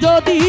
যদি